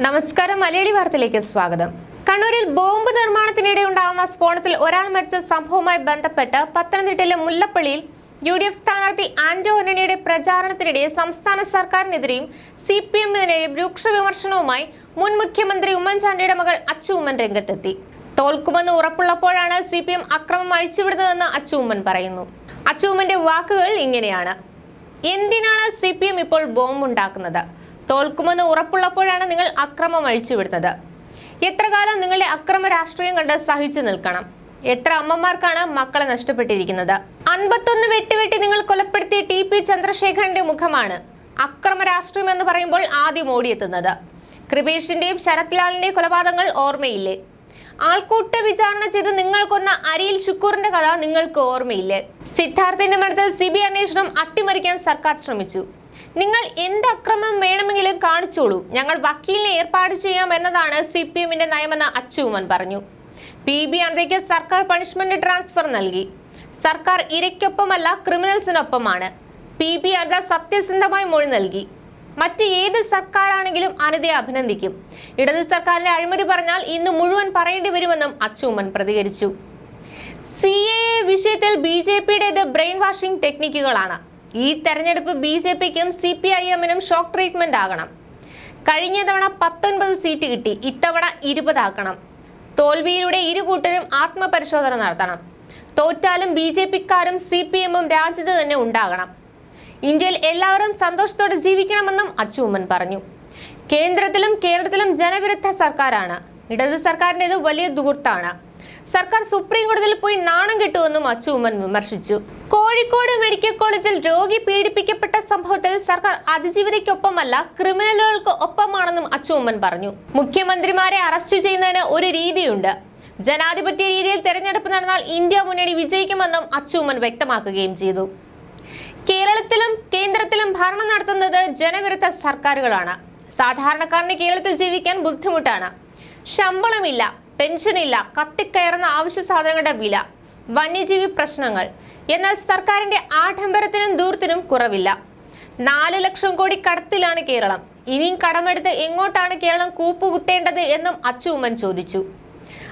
നമസ്കാരം മലയാളി വാർത്തയിലേക്ക് സ്വാഗതം. കണ്ണൂരിൽ ബോംബ് നിർമ്മാണത്തിനിടെ ഉണ്ടാകുന്ന സ്ഫോടനത്തിൽ ഒരാൾ മരിച്ച സംഭവവുമായി ബന്ധപ്പെട്ട് പത്തനംതിട്ടയിലെ മുല്ലപ്പള്ളിയിൽ യു ഡി എഫ് സ്ഥാനാർത്ഥി ആന്റോ ആന്റണിയുടെ പ്രചാരണത്തിനിടെ സംസ്ഥാന സർക്കാരിനെതിരെയും സി പി എമ്മിനെതിരെയും രൂക്ഷ വിമർശനവുമായി മുൻ മുഖ്യമന്ത്രി ഉമ്മൻചാണ്ടിയുടെ മകൾ അച്ചു ഉമ്മൻ രംഗത്തെത്തി. തോൽക്കുമെന്ന് ഉറപ്പുള്ളപ്പോഴാണ് സി പി എം അക്രമം അഴിച്ചുവിടുന്നതെന്ന് അച്ചു ഉമ്മൻ പറയുന്നു. അച്ചു ഉമ്മന്റെ വാക്കുകൾ ഇങ്ങനെയാണ്. എന്തിനാണ് സി പി എം ഇപ്പോൾ ബോംബുണ്ടാക്കുന്നത് തോൽക്കുമെന്ന് ഉറപ്പുള്ളപ്പോഴാണ് നിങ്ങൾ അക്രമം അഴിച്ചുവിടുന്നത്. എത്ര കാലം നിങ്ങളുടെ അക്രമ രാഷ്ട്രീയം കണ്ട് സഹിച്ചു നിൽക്കണം? എത്ര അമ്മമാർക്കാണ് മക്കളെ നഷ്ടപ്പെട്ടിരിക്കുന്നത്? അൻപത്തൊന്ന് വെട്ടിവെട്ടി നിങ്ങൾ കൊലപ്പെടുത്തിയ ടി പി ചന്ദ്രശേഖരന്റെ മുഖമാണ് അക്രമ രാഷ്ട്രീയം എന്ന് പറയുമ്പോൾ ആദ്യം ഓടിയെത്തുന്നത്. കൃപേഷിന്റെയും ശരത്ലാലിന്റെയും കൊലപാതകങ്ങൾ ഓർമ്മയില്ലേ? ആൾക്കൂട്ട വിചാരണ ചെയ്ത് നിങ്ങൾ കൊന്ന അരിയിൽ ശുക്കൂറിന്റെ കഥ നിങ്ങൾക്ക് ഓർമ്മയില്ലേ? സിദ്ധാർത്ഥിന്റെ മരണത്തിൽ സി ബി അന്വേഷണം അട്ടിമറിക്കാൻ സർക്കാർ ശ്രമിച്ചു. നിങ്ങൾ എന്ത് അക്രമം വേണമെങ്കിലും കാണിച്ചോളൂ. ഞങ്ങൾ വക്കീലിനെ ഏർപ്പാട് ചെയ്യാം എന്നതാണ് സി പി എമ്മിന്റെ നയമെന്ന് അച്ചുമൻ പറഞ്ഞു. പി. ബി. അന്തയ്ക്ക് സർക്കാർ പണിഷ്മെന്റ് ട്രാൻസ്ഫർ നൽകി. സർക്കാർ ഇരയ്ക്കൊപ്പമല്ല ക്രിമിനൽസിനൊപ്പമാണ്. പി. ബി. അർദ സത്യസന്ധമായി മൊഴി നൽകി. മറ്റ് ഏത് സർക്കാരാണെങ്കിലും അനിതയെ അഭിനന്ദിക്കും. ഇടത് സർക്കാരിന്റെ അഴിമതി പറഞ്ഞാൽ ഇന്ന് മുഴുവൻ പറയേണ്ടി വരുമെന്നും അച്ചുമൻ പ്രതികരിച്ചു. സി. എ വിഷയത്തിൽ ബി. ജെ. പിയുടേത് ബ്രെയിൻ വാഷിംഗ് ടെക്നിക്കുകളാണ്. ഈ തെരഞ്ഞെടുപ്പ് ബി ജെ പിക്കും സി പി ഐ എമ്മിനും ഷോക്ക് ട്രീറ്റ്മെന്റ് ആകണം. കഴിഞ്ഞ തവണ പത്തൊൻപത് സീറ്റ് കിട്ടി ഇത്തവണ ഇരുപതാക്കണം. തോൽവിയിലൂടെ ഇരു കൂട്ടരും ആത്മപരിശോധന നടത്തണം. തോറ്റാലും ബി ജെ പിക്കാരും സി പി എമ്മും രാജ്യത്ത് തന്നെ ഉണ്ടാകണം. ഇന്ത്യയിൽ എല്ലാവരും സന്തോഷത്തോടെ ജീവിക്കണമെന്നും അച്ചുമ്മൻ പറഞ്ഞു. കേന്ദ്രത്തിലും കേരളത്തിലും ജനവിരുദ്ധ സർക്കാരാണ്. ഇടത് സർക്കാരിന്റെത് വലിയ ദൂർത്താണ് സർക്കാർ സുപ്രീം കോടതിയിൽ പോയി നാണം കിട്ടുമെന്നും അച്ചുമ്മൻ വിമർശിച്ചു. കോഴിക്കോട് മെഡിക്കൽ കോളേജിൽ രോഗി പീഡിപ്പിക്കപ്പെട്ട സംഭവത്തിൽ സർക്കാർ അതിജീവിതയ്ക്കൊപ്പമല്ല ക്രിമിനലുകൾക്ക് ഒപ്പമാണെന്നും അച്ചു ഉമ്മൻ പറഞ്ഞു. മുഖ്യമന്ത്രിമാരെ അറസ്റ്റ് ചെയ്യുന്നതിന് ഒരു രീതിയുണ്ട്. ജനാധിപത്യ രീതിയിൽ തെരഞ്ഞെടുപ്പ് നടന്നാൽ ഇന്ത്യ മുന്നണി വിജയിക്കുമെന്നും അച്ചുമ്മൻ വ്യക്തമാക്കുകയും ചെയ്തു. കേരളത്തിലും കേന്ദ്രത്തിലും ഭരണം നടത്തുന്നത് ജനവിരുദ്ധ സർക്കാരുകളാണ്. സാധാരണക്കാരന് കേരളത്തിൽ ജീവിക്കാൻ ബുദ്ധിമുട്ടാണ്. ശമ്പളമില്ല. പെൻഷനില്ല കത്തിക്കയറുന്ന ആവശ്യ സാധനങ്ങളുടെ വില. വന്യജീവി പ്രശ്നങ്ങൾ. എന്നാൽ സർക്കാരിന്റെ ആഡംബരത്തിനും ദൂരത്തിനും കുറവില്ല. നാല് ലക്ഷം കോടി കടത്തിലാണ് കേരളം. ഇനിയും കടമെടുത്ത് എങ്ങോട്ടാണ് കേരളം കൂപ്പുകുത്തേണ്ടത് എന്നും അച്ചുമ്മൻ ചോദിച്ചു.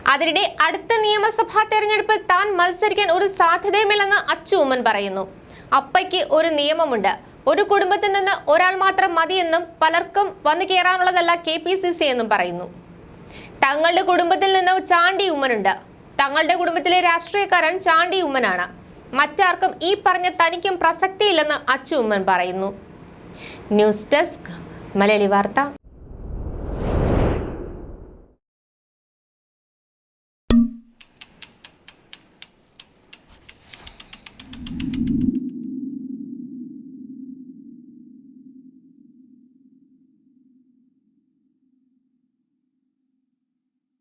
അതിനിടെ അടുത്ത നിയമസഭാ തെരഞ്ഞെടുപ്പിൽ താൻ മത്സരിക്കാൻ ഒരു സാധ്യതയുമില്ലെന്ന് അച്ചുമ്മൻ പറയുന്നു. അപ്പയ്ക്ക് ഒരു നിയമമുണ്ട്. ഒരു കുടുംബത്തിൽ നിന്ന് ഒരാൾ മാത്രം മതിയെന്നും പലർക്കും വന്നു കയറാനുള്ളതല്ല കെ എന്നും പറയുന്നു. തങ്ങളുടെ കുടുംബത്തിൽ നിന്ന് ചാണ്ടി ഉമ്മനുണ്ട്. തങ്ങളുടെ കുടുംബത്തിലെ രാഷ്ട്രീയക്കാരൻ ചാണ്ടി ഉമ്മനാണ്. മറ്റാർക്കും ഈ പറഞ്ഞ തനിക്കും പ്രസക്തിയില്ലെന്ന് അച്ചു ഉമ്മൻ പറയുന്നു. ന്യൂസ് ഡെസ്ക് മലയാളി വാർത്ത.